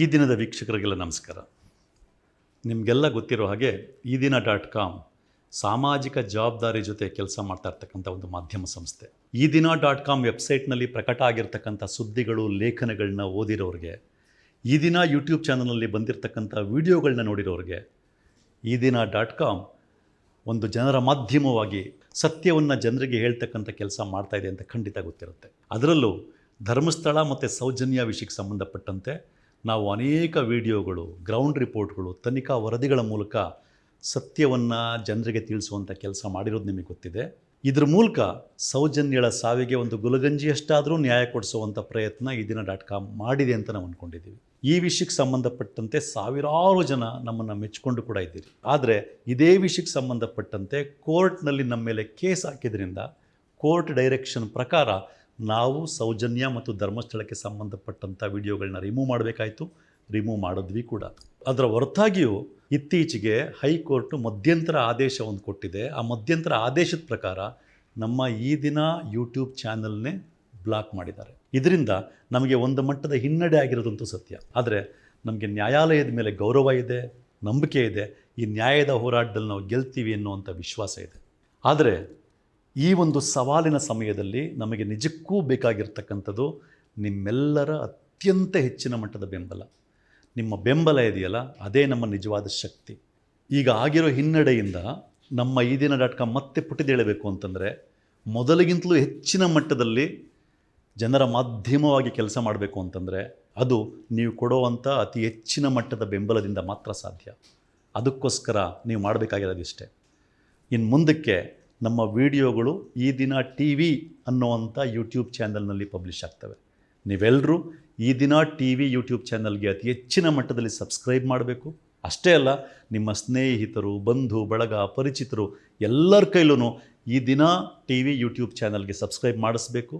ಈ ದಿನದ ವೀಕ್ಷಕರಿಗೆಲ್ಲ ನಮಸ್ಕಾರ. ನಿಮಗೆಲ್ಲ ಗೊತ್ತಿರೋ ಹಾಗೆ ಈ ದಿನ ಡಾಟ್ ಕಾಮ್ ಸಾಮಾಜಿಕ ಜವಾಬ್ದಾರಿ ಜೊತೆ ಕೆಲಸ ಮಾಡ್ತಾ ಇರ್ತಕ್ಕಂಥ ಒಂದು ಮಾಧ್ಯಮ ಸಂಸ್ಥೆ. ಈ ದಿನ ಡಾಟ್ ಕಾಮ್ ವೆಬ್ಸೈಟ್ನಲ್ಲಿ ಪ್ರಕಟ ಆಗಿರ್ತಕ್ಕಂಥ ಸುದ್ದಿಗಳು ಲೇಖನಗಳನ್ನ ಓದಿರೋರಿಗೆ, ಈ ದಿನ ಯೂಟ್ಯೂಬ್ ಚಾನಲ್ನಲ್ಲಿ ಬಂದಿರತಕ್ಕಂಥ ವಿಡಿಯೋಗಳನ್ನ ನೋಡಿರೋರಿಗೆ, ಈ ದಿನ ಡಾಟ್ ಕಾಮ್ ಒಂದು ಜನರ ಮಾಧ್ಯಮವಾಗಿ ಸತ್ಯವನ್ನು ಜನರಿಗೆ ಹೇಳ್ತಕ್ಕಂಥ ಕೆಲಸ ಮಾಡ್ತಾ ಇದೆ ಅಂತ ಖಂಡಿತ ಗೊತ್ತಿರುತ್ತೆ. ಅದರಲ್ಲೂ ಧರ್ಮಸ್ಥಳ ಮತ್ತು ಸೌಜನ್ಯ ವಿಷಯಕ್ಕೆ ಸಂಬಂಧಪಟ್ಟಂತೆ ನಾವು ಅನೇಕ ವಿಡಿಯೋಗಳು ಗ್ರೌಂಡ್ ರಿಪೋರ್ಟ್ಗಳು ತನಿಖಾ ವರದಿಗಳ ಮೂಲಕ ಸತ್ಯವನ್ನು ಜನರಿಗೆ ತಿಳಿಸುವಂಥ ಕೆಲಸ ಮಾಡಿರೋದು ನಿಮಗೆ ಗೊತ್ತಿದೆ. ಇದ್ರ ಮೂಲಕ ಸೌಜನ್ಯಳ ಸಾವಿಗೆ ಒಂದು ಗುಲಗಂಜಿಯಷ್ಟಾದರೂ ನ್ಯಾಯ ಕೊಡಿಸುವಂಥ ಪ್ರಯತ್ನ ಈ ದಿನ ಡಾಟ್ ಕಾಮ್ ಮಾಡಿದೆ ಅಂತ ನಾವು ಅಂದ್ಕೊಂಡಿದ್ದೀವಿ ಈ ವಿಷಯಕ್ಕೆ ಸಂಬಂಧಪಟ್ಟಂತೆ ಸಾವಿರಾರು ಜನ ನಮ್ಮನ್ನು ಮೆಚ್ಚಿಕೊಂಡು ಕೂಡ ಇದ್ದೀರಿ. ಆದರೆ ಇದೇ ವಿಷಯಕ್ಕೆ ಸಂಬಂಧಪಟ್ಟಂತೆ ಕೋರ್ಟ್ನಲ್ಲಿ ನಮ್ಮ ಮೇಲೆ ಕೇಸ್ ಹಾಕಿದ್ರಿಂದ ಕೋರ್ಟ್ ಡೈರೆಕ್ಷನ್ ಪ್ರಕಾರ ನಾವು ಸೌಜನ್ಯ ಮತ್ತು ಧರ್ಮಸ್ಥಳಕ್ಕೆ ಸಂಬಂಧಪಟ್ಟಂಥ ವಿಡಿಯೋಗಳನ್ನ ರಿಮೂವ್ ಮಾಡಬೇಕಾಯಿತು. ರಿಮೂವ್ ಮಾಡಿದ್ವಿ ಕೂಡ. ಅದರ ಹೊರತಾಗಿಯೂ ಇತ್ತೀಚೆಗೆ ಹೈಕೋರ್ಟು ಮಧ್ಯಂತರ ಆದೇಶ ಒಂದು ಕೊಟ್ಟಿದೆ. ಆ ಮಧ್ಯಂತರ ಆದೇಶದ ಪ್ರಕಾರ ನಮ್ಮ ಈ ದಿನ ಯೂಟ್ಯೂಬ್ ಚಾನಲ್ನೇ ಬ್ಲಾಕ್ ಮಾಡಿದ್ದಾರೆ. ಇದರಿಂದ ನಮಗೆ ಒಂದು ಮಟ್ಟದ ಹಿನ್ನಡೆ ಆಗಿರೋದಂತೂ ಸತ್ಯ. ಆದರೆ ನಮಗೆ ನ್ಯಾಯಾಲಯದ ಮೇಲೆ ಗೌರವ ಇದೆ, ನಂಬಿಕೆ ಇದೆ. ಈ ನ್ಯಾಯದ ಹೋರಾಟದಲ್ಲಿ ನಾವು ಗೆಲ್ತೀವಿ ಅನ್ನುವಂಥ ವಿಶ್ವಾಸ ಇದೆ. ಆದರೆ ಈ ಒಂದು ಸವಾಲಿನ ಸಮಯದಲ್ಲಿ ನಮಗೆ ನಿಜಕ್ಕೂ ಬೇಕಾಗಿರ್ತಕ್ಕಂಥದ್ದು ನಿಮ್ಮೆಲ್ಲರ ಅತ್ಯಂತ ಹೆಚ್ಚಿನ ಮಟ್ಟದ ಬೆಂಬಲ. ನಿಮ್ಮ ಬೆಂಬಲ ಇದೆಯಲ್ಲ, ಅದೇ ನಮ್ಮ ನಿಜವಾದ ಶಕ್ತಿ. ಈಗ ಆಗಿರೋ ಹಿನ್ನಡೆಯಿಂದ ನಮ್ಮ ಈ ದಿನ ಡಾಟ್ ಕಾಮ್ ಮತ್ತೆ ಪುಟಿದೇಳಬೇಕು ಅಂತಂದರೆ ಮೊದಲಿಗಿಂತಲೂ ಹೆಚ್ಚಿನ ಮಟ್ಟದಲ್ಲಿ ಜನರ ಮಾಧ್ಯಮವಾಗಿ ಕೆಲಸ ಮಾಡಬೇಕು ಅಂತಂದರೆ ಅದು ನೀವು ಕೊಡುವಂಥ ಅತಿ ಹೆಚ್ಚಿನ ಮಟ್ಟದ ಬೆಂಬಲದಿಂದ ಮಾತ್ರ ಸಾಧ್ಯ. ಅದಕ್ಕೋಸ್ಕರ ನೀವು ಮಾಡಬೇಕಾಗಿರೋದಿಷ್ಟೇ ಇನ್ನು ಮುಂದಕ್ಕೆ ನಮ್ಮ ವಿಡಿಯೋಗಳು ಈ ದಿನ ಟಿ ವಿ ಅನ್ನುವಂಥ ಯೂಟ್ಯೂಬ್ ಚಾನಲ್ನಲ್ಲಿ ಪಬ್ಲಿಷ್ ಆಗ್ತವೆ. ನೀವೆಲ್ಲರೂ ಈ ದಿನ ಟಿ ವಿ ಯೂಟ್ಯೂಬ್ ಚಾನಲ್ಗೆ ಅತಿ ಹೆಚ್ಚಿನ ಮಟ್ಟದಲ್ಲಿ ಸಬ್ಸ್ಕ್ರೈಬ್ ಮಾಡಬೇಕು. ಅಷ್ಟೇ ಅಲ್ಲ, ನಿಮ್ಮ ಸ್ನೇಹಿತರು, ಬಂಧು, ಬಳಗ, ಪರಿಚಿತರು ಎಲ್ಲರ ಕೈಲೂ Ee Dina T V YouTube ಚಾನಲ್ಗೆ ಸಬ್ಸ್ಕ್ರೈಬ್ ಮಾಡಿಸ್ಬೇಕು.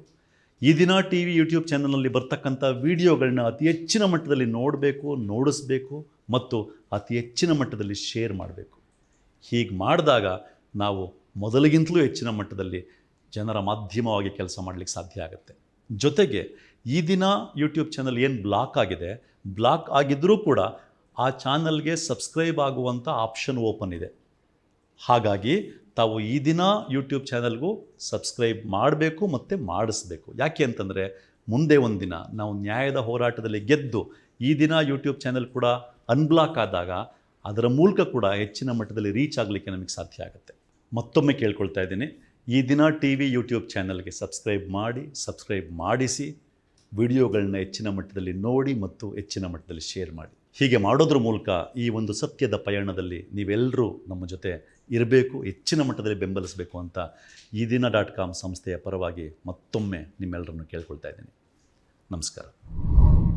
ಈ ದಿನ ಟಿ ವಿ ಯೂಟ್ಯೂಬ್ ಚಾನಲ್ನಲ್ಲಿ ಬರ್ತಕ್ಕಂಥ ವಿಡಿಯೋಗಳನ್ನ ಅತಿ ಹೆಚ್ಚಿನ ಮಟ್ಟದಲ್ಲಿ ನೋಡಬೇಕು, ನೋಡಿಸ್ಬೇಕು ಮತ್ತು ಅತಿ ಹೆಚ್ಚಿನ ಮಟ್ಟದಲ್ಲಿ ಶೇರ್ ಮಾಡಬೇಕು. ಹೀಗೆ ಮಾಡಿದಾಗ ನಾವು ಮೊದಲಿಗಿಂತಲೂ ಹೆಚ್ಚಿನ ಮಟ್ಟದಲ್ಲಿ ಜನರ ಮಾಧ್ಯಮವಾಗಿ ಕೆಲಸ ಮಾಡಲಿಕ್ಕೆ ಸಾಧ್ಯ ಆಗುತ್ತೆ. ಜೊತೆಗೆ ಈ ದಿನ ಯೂಟ್ಯೂಬ್ ಚಾನಲ್ ಏನು ಬ್ಲಾಕ್ ಆಗಿದೆ ಬ್ಲಾಕ್ ಆಗಿದ್ದರೂ ಕೂಡ ಆ ಚಾನಲ್ಗೆ ಸಬ್ಸ್ಕ್ರೈಬ್ ಆಗುವಂಥ ಆಪ್ಷನ್ ಓಪನ್ ಇದೆ. ಹಾಗಾಗಿ ತಾವು ಈ ದಿನ ಯೂಟ್ಯೂಬ್ ಚಾನಲ್ಗೂ ಸಬ್ಸ್ಕ್ರೈಬ್ ಮಾಡಬೇಕು ಮತ್ತು ಮಾಡಿಸ್ಬೇಕು. ಯಾಕೆ ಅಂತಂದರೆ ಮುಂದೆ ಒಂದಿನ ನಾವು ನ್ಯಾಯದ ಹೋರಾಟದಲ್ಲಿ ಗೆದ್ದು ಈ ದಿನ ಯೂಟ್ಯೂಬ್ ಚಾನಲ್ ಕೂಡ ಅನ್ಬ್ಲಾಕ್ ಆದಾಗ ಅದರ ಮೂಲಕ ಕೂಡ ಹೆಚ್ಚಿನ ಮಟ್ಟದಲ್ಲಿ ರೀಚ್ ಆಗಲಿಕ್ಕೆ ನಮಗೆ ಸಾಧ್ಯ ಆಗುತ್ತೆ. ಮತ್ತೊಮ್ಮೆ ಕೇಳ್ಕೊಳ್ತಾ ಇದ್ದೀನಿ. Ee Dina T V YouTube ಚಾನಲ್ಗೆ ಸಬ್ಸ್ಕ್ರೈಬ್ ಮಾಡಿ, ಸಬ್ಸ್ಕ್ರೈಬ್ ಮಾಡಿಸಿ ವಿಡಿಯೋಗಳನ್ನ ಹೆಚ್ಚಿನ ಮಟ್ಟದಲ್ಲಿ ನೋಡಿ ಮತ್ತು ಹೆಚ್ಚಿನ ಮಟ್ಟದಲ್ಲಿ ಶೇರ್ ಮಾಡಿ. ಹೀಗೆ ಮಾಡೋದ್ರ ಮೂಲಕ ಈ ಒಂದು ಸತ್ಯದ ಪಯಣದಲ್ಲಿ ನೀವೆಲ್ಲರೂ ನಮ್ಮ ಜೊತೆ ಇರಬೇಕು, ಹೆಚ್ಚಿನ ಮಟ್ಟದಲ್ಲಿ ಬೆಂಬಲಿಸಬೇಕು ಅಂತ ಈ ದಿನ ಡಾಟ್ ಕಾಮ್ ಸಂಸ್ಥೆಯ ಪರವಾಗಿ ಮತ್ತೊಮ್ಮೆ ನಿಮ್ಮೆಲ್ಲರನ್ನು ಕೇಳ್ಕೊಳ್ತಾ ಇದ್ದೀನಿ. ನಮಸ್ಕಾರ.